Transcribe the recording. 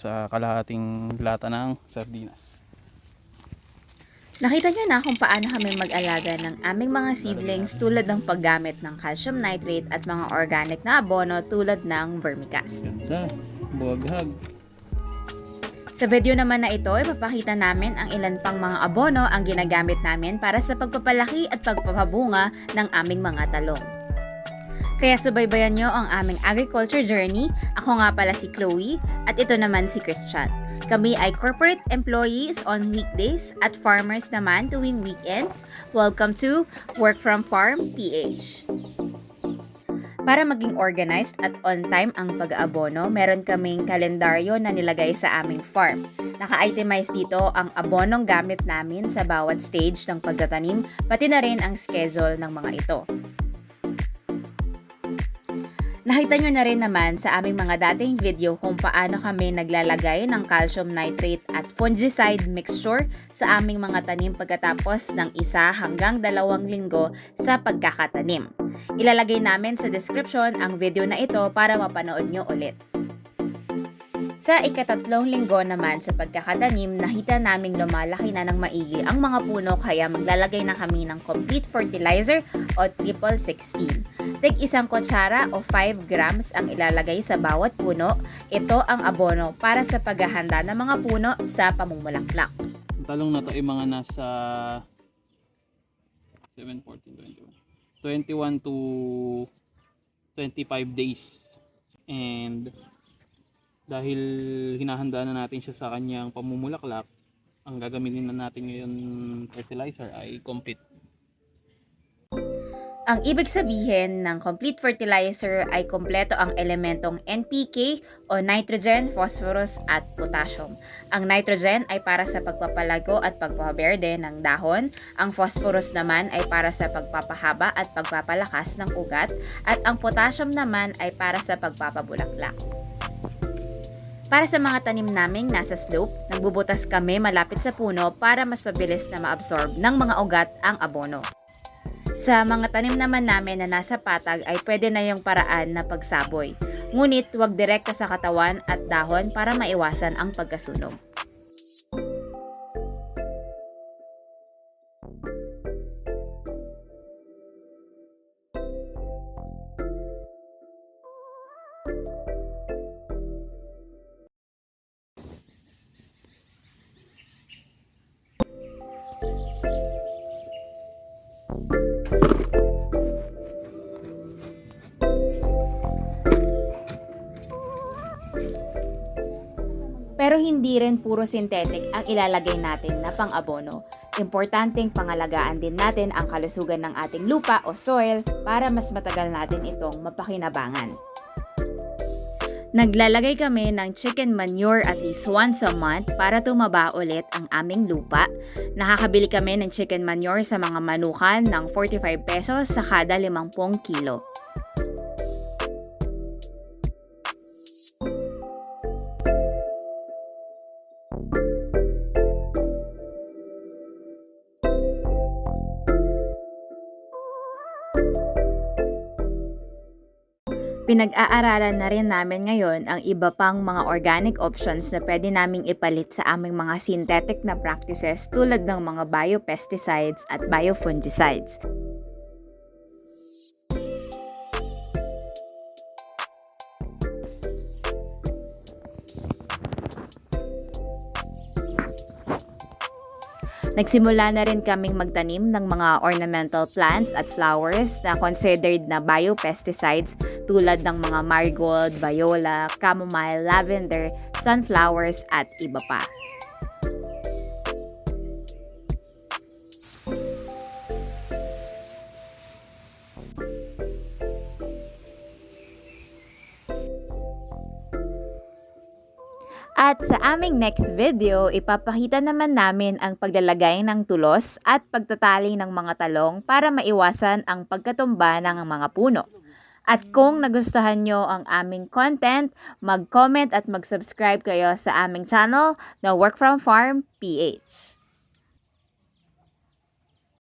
sa kalahating lata ng sardinas. Nakita niyo na kung paano kami mag-alaga ng aming mga seedlings tulad ng paggamit ng calcium nitrate at mga organic na abono tulad ng vermicast. Ganda. Buwaghag. Sa video naman na ito, ipapakita namin ang ilan pang mga abono ang ginagamit namin para sa pagpapalaki at pagpapabunga ng aming mga talong. Kaya subaybayan nyo ang aming agriculture journey. Ako nga pala si Chloe at ito naman si Christian. Kami ay corporate employees on weekdays at farmers naman tuwing weekends. Welcome to Work From Farm PH. Para maging organized at on time ang pag-aabono, meron kaming kalendaryo na nilagay sa aming farm. Naka-itemize dito ang abonong gamit namin sa bawat stage ng pagtatanim, pati na rin ang schedule ng mga ito. Nakita nyo na rin naman sa aming mga dating video kung paano kami naglalagay ng calcium nitrate at fungicide mixture sa aming mga tanim pagkatapos ng isa hanggang dalawang linggo sa pagkakatanim. Ilalagay namin sa description ang video na ito para mapanood nyo ulit. Sa ikatatlong linggo naman sa pagkakatanim, nakita naming lumalaki na ng maigi ang mga puno kaya maglalagay na kami ng complete fertilizer o triple 16. Tig isang kutsara o 5 grams ang ilalagay sa bawat puno. Ito ang abono para sa paghahanda ng mga puno sa pamumulaklak. Ang talong na to ay mga nasa 7, 14, 21. 21 to 25 days. And dahil hinahanda na natin siya sa kanyang pamumulaklak, ang gagamitin na natin ngayon fertilizer ay complete. Ang ibig sabihin ng complete fertilizer ay kompleto ang elementong NPK o nitrogen, phosphorus at potassium. Ang nitrogen ay para sa pagpapalago at pagpapaberde ng dahon, ang phosphorus naman ay para sa pagpapahaba at pagpapalakas ng ugat, at ang potassium naman ay para sa pagpapabulaklak. Para sa mga tanim naming nasa slope, nagbubutas kami malapit sa puno para mas mabilis na maabsorb ng mga ugat ang abono. Sa mga tanim naman namin na nasa patag ay pwede na yung paraan na pagsaboy. Ngunit huwag direkta sa katawan at dahon para maiwasan ang pagkasunog. Pero hindi rin puro synthetic ang ilalagay natin na pang-abono. Importanteng pangalagaan din natin ang kalusugan ng ating lupa o soil para mas matagal natin itong mapakinabangan. Naglalagay kami ng chicken manure at least once a month para tumaba ulit ang aming lupa. Nakakabili kami ng chicken manure sa mga manukan ng 45 pesos sa kada 50 kilo. Pinag-aaralan na rin namin ngayon ang iba pang mga organic options na pwede naming ipalit sa aming mga synthetic na practices tulad ng mga biopesticides at biofungicides. Nagsimula na rin kaming magtanim ng mga ornamental plants at flowers na considered na biopesticides tulad ng mga marigold, viola, chamomile, lavender, sunflowers at iba pa. At sa aming next video, ipapakita naman namin ang paglalagay ng tulos at pagtatali ng mga talong para maiwasan ang pagkatumba ng mga puno. At kung nagustuhan nyo ang aming content, mag-comment at mag-subscribe kayo sa aming channel na Work From Farm PH.